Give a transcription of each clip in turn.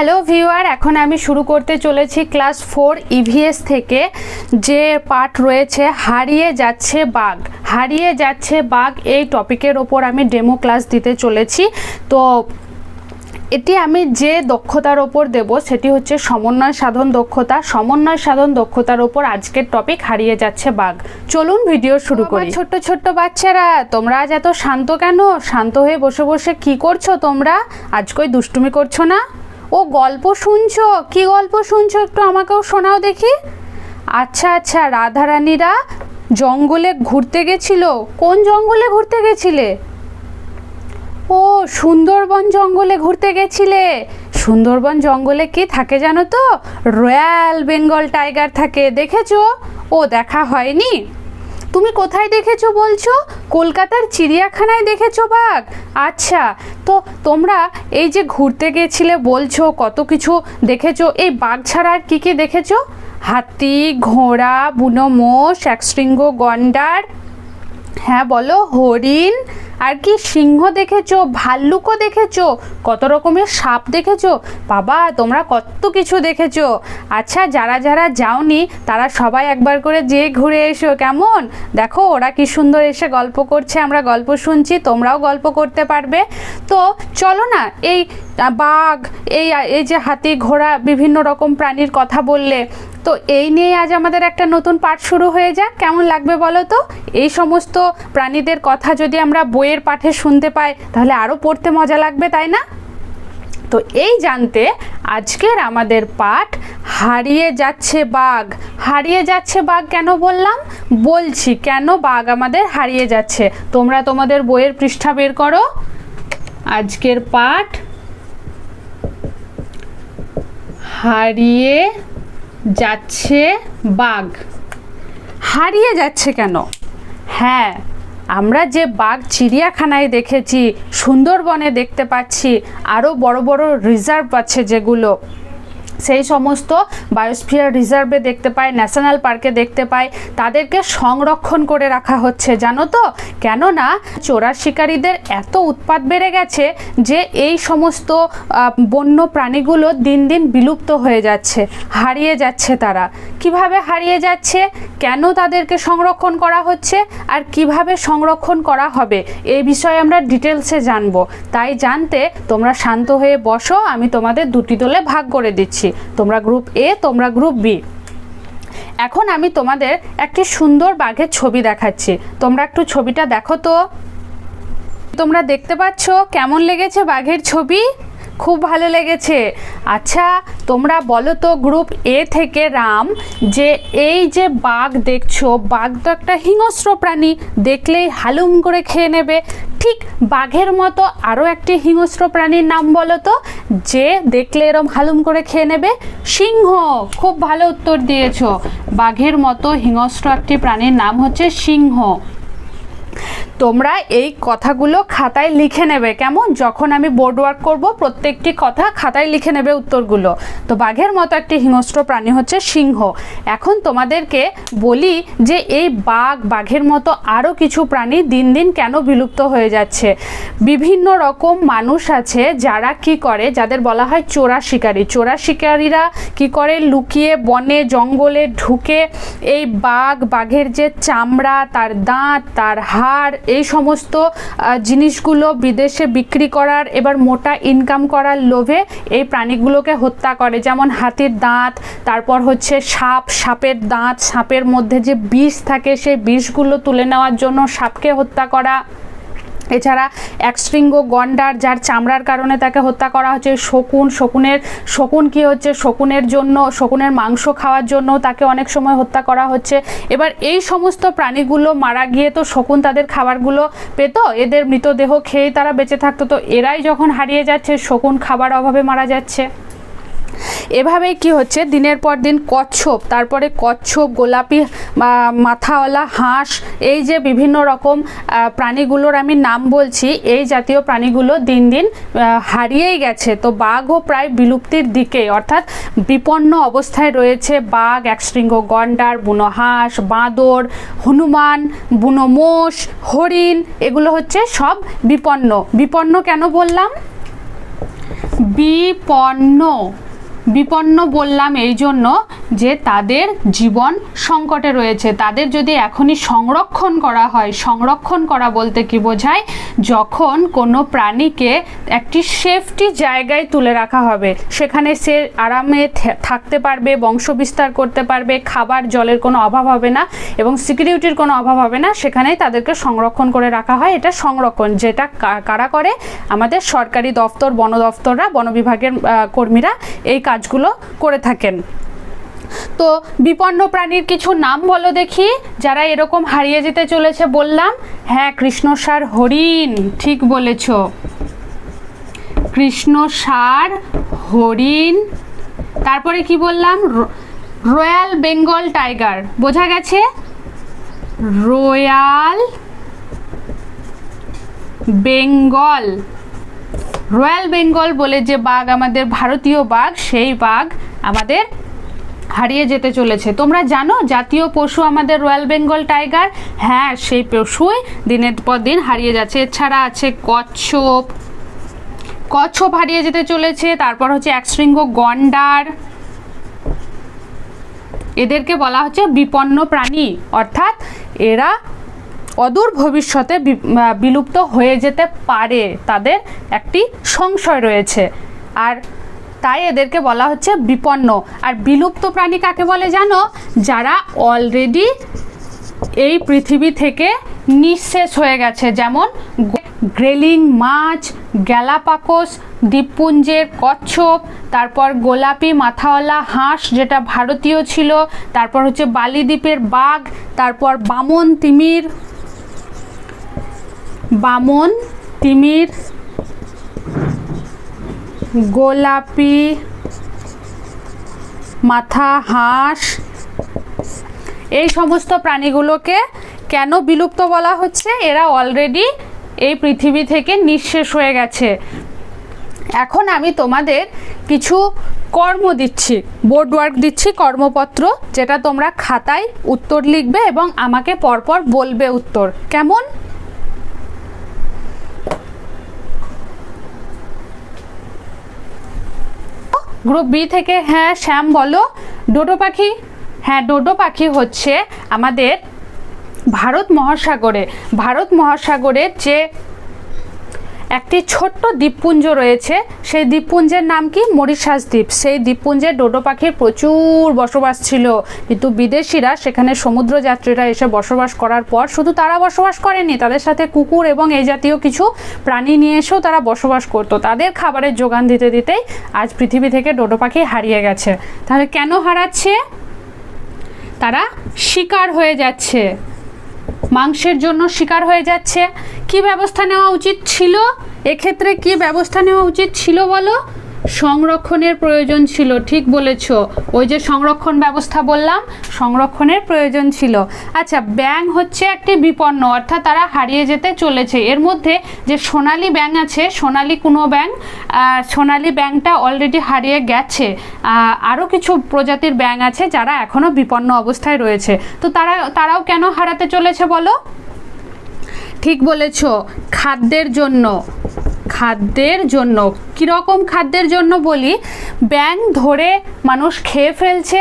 Hello viewer এখন আমি শুরু করতে চলেছি ক্লাস ফোর ইভিএস থেকে। যে পাঠ রয়েছে হারিয়ে যাচ্ছে বাঘ। হারিয়ে যাচ্ছে বাঘ এই টপিকের ওপর আমি ডেমো ক্লাস দিতে চলেছি। তো এটি আমি যে দক্ষতার ওপর দেব সেটি হচ্ছে সমন্বয় সাধন দক্ষতা। সমন্বয় সাধন দক্ষতার ওপর আজকের টপিক হারিয়ে যাচ্ছে বাঘ। চলুন ভিডিও শুরু করি। ছোট্ট ছোট্ট বাচ্চারা তোমরা আজ এত শান্ত কেন? শান্ত হয়ে বসে বসে কি করছ তোমরা? আজকে দুষ্টুমি করছ না? ও গল্প শুনছো? কি গল্প শুনছো? একটু আমাকেও শোনাও দেখি। আচ্ছা আচ্ছা রাধারানীরা জঙ্গলে ঘুরতে গেছিল। কোন জঙ্গলে ঘুরতে গেছিলে? ও, সুন্দরবন জঙ্গলে ঘুরতে গেছিলে। সুন্দরবন জঙ্গলে কি থাকে জানো তো? রয়্যাল বেঙ্গল টাইগার থাকে, দেখেছ? ও, দেখা হয়নি? তুমি কোথায় দেখেছ বলছো? কলকাতার চিড়িয়াখানায় দেখেছ বাঘ? আচ্ছা তো তোমরা এই যে ঘুরতে গেছিলে বলছো, কত কিছু দেখেছ, এই বাঘ ছাড়া আর কী কী দেখেছ? হাতি, ঘোড়া, বুনো মোষ, একশৃঙ্গ গন্ডার হ্যাঁ বলো, হরিণ আর কি সিংহ দেখেছ, ভাল্লুকও দেখেছ, কত রকমের সাপ দেখেছ? বাবা, তোমরা কত কিছু দেখেছ। আচ্ছা যারা যারা যাওনি, তারা সবাই একবার করে যে ঘুরে এসো, কেমন? দেখো, ওরা কি সুন্দর এসে গল্প করছে, আমরা গল্প শুনছি, তোমরাও গল্প করতে পারবে। তো চলো না, এই বাঘ, এই এই যে হাতি ঘোড়া, বিভিন্ন রকম প্রাণীর কথা বললে। তো এই নিয়ে আজ আমাদের একটা নতুন পাঠ শুরু হয়ে যাক। কেমন লাগবে বলো তো? এই সমস্ত প্রাণীদের কথা যদি আমরা বইয়ের পাঠে শুনতে পাই, তাহলে আরও পড়তে মজা লাগবে, তাই না? তো এই জানতে আজকের আমাদের পাঠ, হারিয়ে যাচ্ছে বাঘ। হারিয়ে যাচ্ছে বাঘ কেন বললাম? বলছি, কেন বাঘ আমাদের হারিয়ে যাচ্ছে? তোমরা তোমাদের বইয়ের পৃষ্ঠা বের করো। আজকের পাঠ হারিয়ে যাচ্ছে বাঘ। হারিয়ে যাচ্ছে কেন? হ্যাঁ আমরা যে বাঘ চিড়িয়াখানায় দেখেছি, সুন্দরবনে দেখতে পাচ্ছি আরও বড় বড় রিজার্ভ আছে যেগুলো। সেই সমস্ত বায়োস্ফিয়ার রিজার্ভে দেখতে পায় ন্যাশনাল পার্কে দেখতে পায়। তাদেরকে সংরক্ষণ করে রাখা হচ্ছে, জানো তো? কেননা চোরার শিকারীদের এত উৎপাত বেড়ে গেছে যে এই সমস্ত বন্য প্রাণীগুলো দিন দিন বিলুপ্ত হয়ে যাচ্ছে, হারিয়ে যাচ্ছে তারা। কীভাবে হারিয়ে যাচ্ছে, কেন তাদেরকে সংরক্ষণ করা হচ্ছে আর কীভাবে সংরক্ষণ করা হবে এই বিষয়ে আমরা ডিটেলসে জানব। তাই জানতে তোমরা শান্ত হয়ে বসো, আমি তোমাদের দুটি দলে ভাগ করে দিচ্ছি। তোমরা গ্রুপ এ তোমরা গ্রুপ বি এখন আমি তোমাদের একটি সুন্দর বাঘের ছবি দেখাচ্ছি। তোমরা একটু ছবিটা দেখো তো। তোমরা দেখতে পাচ্ছ কেমন লেগেছে বাঘের ছবি? খুব ভালো লেগেছে। আচ্ছা তোমরা বলো তো গ্রুপ এ থেকে রাম, যে এই যে বাঘ দেখছ, বাঘ তো একটা হিংস্র প্রাণী, দেখলেই হালুম করে খেয়ে নেবে। ঠিক বাঘের মতো আরও একটি হিংস্র প্রাণীর নাম বলো তো, যে দেখলে এরম হালুম করে খেয়ে নেবে। সিংহ, খুব ভালো উত্তর দিয়েছ। বাঘের মতো হিংস্র একটি প্রাণীর নাম হচ্ছে সিংহ। তোমরা এই কথাগুলো খাতায় লিখে নেবে। কেমন? যখন আমি বোর্ড ওয়ার্ক করব, প্রত্যেকটি কথা খাতায় লিখে নেবে উত্তরগুলো। তো বাঘের মতো একটি হিংস্র প্রাণী হচ্ছে সিংহ। এখন তোমাদেরকে বলি যে এই বাঘ, বাঘের মতো আরও কিছু প্রাণী দিন দিন কেন বিলুপ্ত হয়ে যাচ্ছে? বিভিন্ন রকম মানুষ আছে যারা কি করে? যাদের বলা হয় চোরা শিকারী। চোরা শিকারীরা কি করে? লুকিয়ে বনে, জঙ্গলে ঢুকে এই বাঘ, বাঘের যে চামড়া, তার দাঁত, তার হাড় এই সমস্ত জিনিসগুলো বিদেশে বিক্রি করার, এবার মোটা ইনকাম করার লোভে এই প্রাণীগুলোকে হত্যা করে। যেমন হাতির দাঁত, তারপর হচ্ছে সাপ, সাপের দাঁত, সাপের মধ্যে যে বিষ থাকে, সেই বিষগুলো তুলে নেওয়ার জন্য সাপকে হত্যা করা। এছাড়া একশৃঙ্গ গন্ডার যার চামড়ার কারণে তাকে হত্যা করা হচ্ছে, শকুন, শকুনের, শকুন কি হচ্ছে? শকুনের জন্য, শকুনের মাংস খাওয়ার জন্য তাকে অনেক সময় হত্যা করা হচ্ছে। এবার এই সমস্ত প্রাণীগুলো মারা গিয়ে তো শকুন তাদের খাবারগুলো পেত, এদের মৃতদেহ খেয়েই তারা বেঁচে থাকতো। তো এরাই যখন হারিয়ে যাচ্ছে, শকুন খাবার অভাবে মারা যাচ্ছে। এভাবেই কি হচ্ছে? দিনের পর দিন কচ্ছপ, তারপরে কচ্ছপ, গোলাপি মাথাওয়ালা, হাঁস, এই যে বিভিন্ন রকম প্রাণীগুলোর আমি নাম বলছি, এই জাতীয় প্রাণীগুলো দিন দিন হারিয়েই গেছে। তো বাঘও প্রায় বিলুপ্তির দিকে, অর্থাৎ বিপন্ন অবস্থায় রয়েছে বাঘ একশৃঙ্গ গন্ডার, বুনো হাঁস, বাঁদর, হনুমান, বুনো মোষ, হরিণ, এগুলো হচ্ছে সব বিপন্ন। বিপন্ন কেন বললাম? বিপন্ন। বিপন্ন বললাম এই জন্য যে তাদের জীবন সংকটে রয়েছে। তাদের যদি এখনই সংরক্ষণ করা হয়, সংরক্ষণ করা বলতে কি বোঝায়? যখন কোনো প্রাণীকে একটি সেফটি জায়গায় তুলে রাখা হবে, সেখানে সে আরামে থাকতে পারবে, বংশবিস্তার করতে পারবে, খাবার জলের কোনো অভাব হবে না এবং সিকিউরিটির কোনো অভাব হবে না, সেখানেই তাদেরকে সংরক্ষণ করে রাখা হয়। এটা সংরক্ষণ, যেটা কারা করে? আমাদের সরকারি দফতর বন দফতররা বন বিভাগের কর্মীরা এই কাজগুলো করে থাকেন। তো বিপন্ন প্রাণীর কিছু নাম বলো দেখি, যারা এরকম হারিয়ে যেতে চলেছে বললাম। হ্যাঁ কৃষ্ণসার হরিণ, ঠিক বলেছ। কৃষ্ণসার হরিণ, তারপরে কি বললাম? রয়্যাল বেঙ্গল টাইগার, বোঝা গেছে? রয়্যাল বেঙ্গল। রয়্যাল বেঙ্গল বলে যে বাঘ আমাদের ভারতীয় বাঘ, সেই বাঘ আমাদের হারিয়ে যেতে চলেছে। তোমরা জানো, জাতীয় পশু আমাদের রয়্যাল বেঙ্গল টাইগার? হ্যাঁ সেই পশুই দিনের পর দিন হারিয়ে যাচ্ছে। এছাড়া আছে কচ্ছপ। কচ্ছপ হারিয়ে যেতে চলেছে, তারপর হচ্ছে একশৃঙ্গ গন্ডার। এদেরকে বলা হচ্ছে বিপন্ন প্রাণী অর্থাৎ এরা অদূর ভবিষ্যতে বিলুপ্ত হয়ে যেতে পারে, তাদের একটি সংশয় রয়েছে। আর তাই এদেরকে বলা হচ্ছে বিপন্ন। আর বিলুপ্ত প্রাণী কাকে বলে জানো? যারা অলরেডি এই পৃথিবী থেকে নিঃশেষ হয়ে গেছে। যেমন গ্রেলিং মাছ গ্যালাপাকোস দ্বীপপুঞ্জের কচ্ছপ, তারপর গোলাপি মাথাওয়ালা হাঁস যেটা ভারতীয় ছিল, তারপর হচ্ছে বালিদ্বীপের বাঘ, তারপর বামন তিমির বামন, তিমির, গোলাপি, মাথা, হাঁস, এই সমস্ত প্রাণীগুলোকে কেন বিলুপ্ত বলা হচ্ছে? এরা অলরেডি এই পৃথিবী থেকে নিঃশেষ হয়ে গেছে। এখন আমি তোমাদের কিছু কর্ম দিচ্ছি বোর্ড ওয়ার্ক দিচ্ছি, কর্মপত্র, যেটা তোমরা খাতায় উত্তর লিখবে এবং আমাকে পরপর বলবে উত্তর। কেমন? গ্রুপ বি থেকে হ্যাঁ শ্যাম বলো। ডোডো পাখি? হ্যাঁ ডোডো পাখি হচ্ছে আমাদের ভারত মহাসাগরে। ভারত মহাসাগরের যে একটি ছোট্ট দ্বীপপুঞ্জ রয়েছে। সেই দ্বীপপুঞ্জের নাম কি? মরিশাস দ্বীপ। সেই দ্বীপপুঞ্জে ডোডো পাখির প্রচুর বসবাস ছিল। কিন্তু বিদেশিরা সেখানে সমুদ্র যাত্রীরা এসে বসবাস করার পর শুধু তারা বসবাস করেনি, তাদের সাথে কুকুর এবং এই জাতীয় কিছু প্রাণী নিয়ে এসেও তারা বসবাস করতো। তাদের খাবারের যোগান দিতে দিতেই আজ পৃথিবী থেকে ডোডো পাখি হারিয়ে গেছে। তাহলে কেন হারাচ্ছে? তারা শিকার হয়ে যাচ্ছে। মাংসের জন্য শিকার হয়ে যাচ্ছে। কি ব্যবস্থা নেওয়া উচিত ছিল? এক্ষেত্রে কি ব্যবস্থা নেওয়া উচিত ছিল বলো? সংরক্ষণের প্রয়োজন ছিল, ঠিক বলেছ। ওই যে সংরক্ষণ ব্যবস্থা বললাম, সংরক্ষণের প্রয়োজন ছিল। আচ্ছা ব্যাং হচ্ছে একটি বিপন্ন, অর্থাৎ তারা হারিয়ে যেতে চলেছে। এর মধ্যে যে সোনালি ব্যাং আছে, সোনালি কোনো ব্যাং সোনালি ব্যাংটা অলরেডি হারিয়ে গেছে। আরও কিছু প্রজাতির ব্যাং আছে যারা এখনও বিপন্ন অবস্থায় রয়েছে। তো তারা, তারাও কেন হারাতে চলেছে বলো? ঠিক বলেছ, খাদ্যের জন্য। খাদ্যের জন্য, কীরকম খাদ্যের জন্য বলি ব্যাং ধরে মানুষ খেয়ে ফেলছে।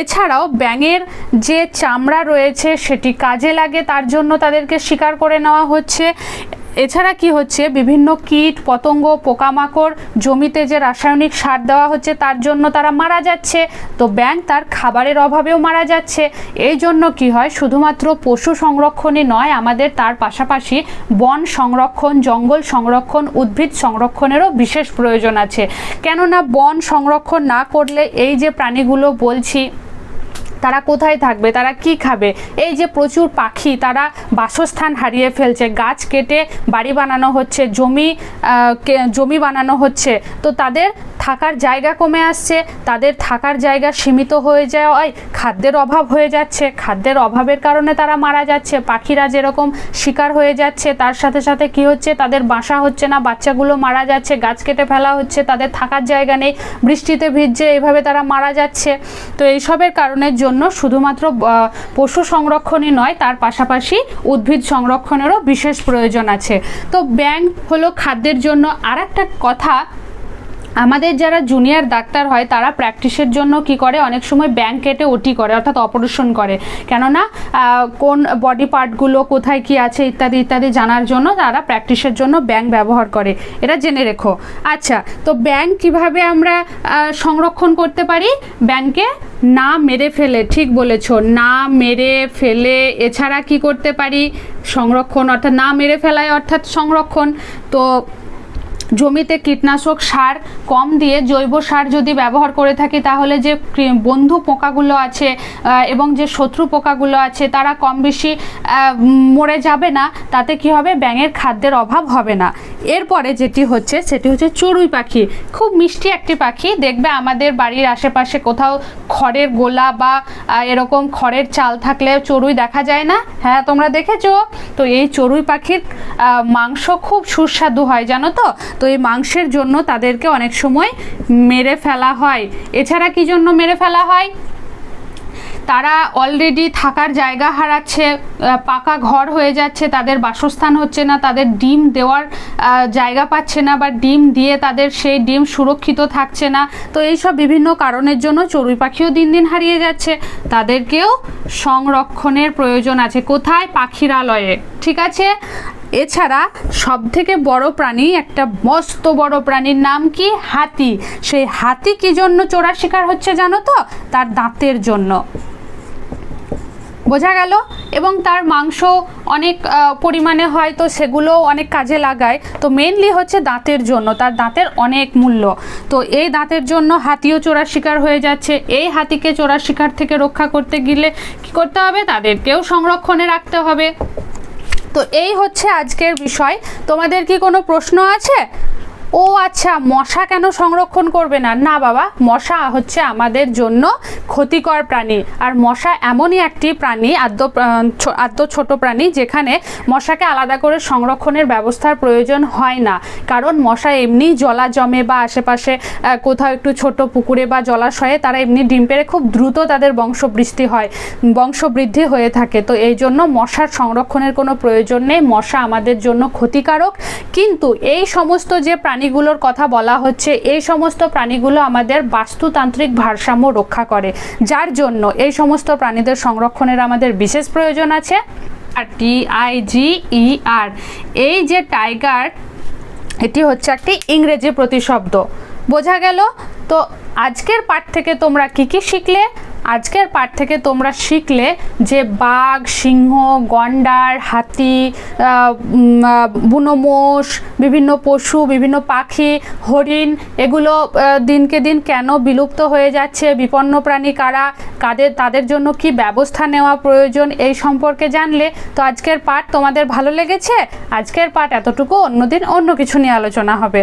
এছাড়াও ব্যাঙের যে চামড়া রয়েছে, সেটি কাজে লাগে, তার জন্য তাদেরকে শিকার করে নেওয়া হচ্ছে। এছাড়া কি হচ্ছে? বিভিন্ন কীট, পতঙ্গ, পোকামাকড়, জমিতে যে রাসায়নিক সার দেওয়া হচ্ছে তার জন্য তারা মারা যাচ্ছে। তো ব্যাঙ তার খাবারের অভাবেও মারা যাচ্ছে। এই জন্য কি হয়? শুধুমাত্র পশু সংরক্ষণই নয়, আমাদের তার পাশাপাশি বন সংরক্ষণ, জঙ্গল সংরক্ষণ, উদ্ভিদ সংরক্ষণেরও বিশেষ প্রয়োজন আছে। কেননা বন সংরক্ষণ না করলে এই যে প্রাণীগুলো বলছি তারা কোথায় থাকবে, তারা কি খাবে? এই যে প্রচুর পাখি, তারা বাসস্থান হারিয়ে ফেলছে। গাছ কেটে বাড়ি বানানো হচ্ছে, জমি জমি বানানো হচ্ছে। তো তাদের থাকার জায়গা কমে আসছে, তাদের থাকার জায়গা সীমিত হয়ে যাওয়ায় খাদ্যের অভাব হয়ে যাচ্ছে। খাদ্যের অভাবের কারণে তারা মারা যাচ্ছে। পাখিরা যেরকম শিকার হয়ে যাচ্ছে, তার সাথে সাথে কি হচ্ছে? তাদের বাসা হচ্ছে না, বাচ্চাগুলো মারা যাচ্ছে, গাছ কেটে ফেলা হচ্ছে, তাদের থাকার জায়গা নেই, বৃষ্টিতে ভিজছে, এইভাবে তারা মারা যাচ্ছে। তো এইসবের কারণের জন্য শুধুমাত্র পশু সংরক্ষণই নয়, তার পাশাপাশি উদ্ভিদ সংরক্ষণেরও বিশেষ প্রয়োজন আছে। তো ব্যাঙ হলো খাদ্যের জন্য আর একটা কথা আমাদের যারা জুনিয়র ডাক্তার হয়, তারা প্র্যাকটিসের জন্য কি করে? অনেক সময় ব্যাংক কেটে ওটি করে, অর্থাৎ অপারেশন করে। কেননা কোন বডি পার্টগুলো কোথায় কি আছে ইত্যাদি ইত্যাদি জানার জন্য তারা প্র্যাকটিসের জন্য ব্যাংক ব্যবহার করে। এটা জেনে রেখো। আচ্ছা তো ব্যাংক কীভাবে আমরা সংরক্ষণ করতে পারি? ব্যাংকে না মেরে ফেলে, ঠিক বলেছ। না মেরে ফেলে এছাড়া কি করতে পারি? সংরক্ষণ, অর্থাৎ না মেরে ফেলায় অর্থাৎ সংরক্ষণ। তো জমিতে কীটনাশক সার কম দিয়ে জৈব সার যদি ব্যবহার করে থাকি, তাহলে যে বন্ধু পোকাগুলো আছে এবং যে শত্রু পোকাগুলো আছে, তারা কম বেশি মরে যাবে না। তাতে কি হবে? ব্যাঙের খাদ্যের অভাব হবে না। এরপরে যেটি হচ্ছে, সেটি হচ্ছে চড়ুই পাখি। খুব মিষ্টি একটি পাখি। দেখবে আমাদের বাড়ির আশেপাশে কোথাও খড়ের গোলা বা এরকম খড়ের চাল থাকলে চড়ুই দেখা যায় না। হ্যাঁ তোমরা দেখেছ? তো এই চড়ুই পাখির মাংস খুব সুস্বাদু হয়, জানো তো? তো এই মাংসের জন্য তাদেরকে অনেক সময় মেরে ফেলা হয়। এছাড়া কি জন্য মেরে ফেলা হয়? তারা অলরেডি থাকার জায়গা হারাচ্ছে পাকা ঘর হয়ে যাচ্ছে, তাদের বাসস্থান হচ্ছে না, তাদের ডিম দেওয়ার জায়গা পাচ্ছে না বা ডিম দিয়ে তাদের সেই ডিম সুরক্ষিত থাকছে না। তো এইসব বিভিন্ন কারণের জন্য চড়ুই পাখিও দিন দিন হারিয়ে যাচ্ছে। তাদেরকেও সংরক্ষণের প্রয়োজন আছে। কোথায়? পাখিরালয়ে ঠিক আছে? এছাড়া সব থেকে বড় প্রাণী, একটা মস্ত বড় প্রাণীর নাম কি? হাতি। সেই হাতি কি জন্য চোরা শিকার হচ্ছে জানো তো? তার দাঁতের জন্য। বোঝা গেল? এবং তার মাংস অনেক পরিমাণে হয় তো সেগুলো অনেক কাজে লাগায়। তো মেনলি হচ্ছে দাঁতের জন্য। তার দাঁতের অনেক মূল্য। তো এই দাঁতের জন্য হাতিও চোরার শিকার হয়ে যাচ্ছে। এই হাতিকে চোরার শিকার থেকে রক্ষা করতে গেলে কি করতে হবে? তাদেরকেও সংরক্ষণে রাখতে হবে। তো এই হচ্ছে আজকের বিষয়। তোমাদের কি কোনো প্রশ্ন আছে? ও আচ্ছা মশা কেন সংরক্ষণ করবে না? না বাবা, মশা হচ্ছে আমাদের জন্য ক্ষতিকর প্রাণী। আর মশা এমনই একটি প্রাণী, আদ্য আদ্য ছোট প্রাণী, যেখানে মশাকে আলাদা করে সংরক্ষণের ব্যবস্থার প্রয়োজন হয় না। কারণ মশা এমনি জলা জমে বা আশেপাশে কোথাও একটু ছোট পুকুরে বা জলাশয়ে, তারা এমনি ডিম পেড়ে খুব দ্রুত তাদের বংশবৃদ্ধি হয়, বংশবৃদ্ধি হয়ে থাকে। তো এই জন্য মশার সংরক্ষণের কোনো প্রয়োজন নেই। মশা আমাদের জন্য ক্ষতিকারক। কিন্তু এই সমস্ত যে প্রাণীগুলোর কথা বলা হচ্ছে, এই সমস্ত প্রাণীগুলো আমাদের বাস্তুতান্ত্রিক ভারসাম্য রক্ষা করে। যার জন্য এই সমস্ত প্রাণীদের সংরক্ষণের আমাদের বিশেষ প্রয়োজন আছে। আর T I G E R. এই যে টাইগার, এটি হচ্ছে একটি ইংরেজি প্রতিশব্দ। বোঝা গেল? তো আজকের পাঠ থেকে তোমরা কি কি শিখলে? আজকের পাঠ থেকে তোমরা শিখলে যে বাঘ, সিংহ, গন্ডার, হাতি বুনো মোষ বিভিন্ন পশু, বিভিন্ন পাখি, হরিণ, এগুলো দিনকে দিন কেন বিলুপ্ত হয়ে যাচ্ছে, বিপন্ন প্রাণী কারা, কাদের, তাদের জন্য কি ব্যবস্থা নেওয়া প্রয়োজন এই সম্পর্কে জানলে তো আজকের পাঠ তোমাদের ভালো লেগেছে। আজকের পাঠ এতটুকু, অন্যদিন অন্য কিছু নিয়ে আলোচনা হবে।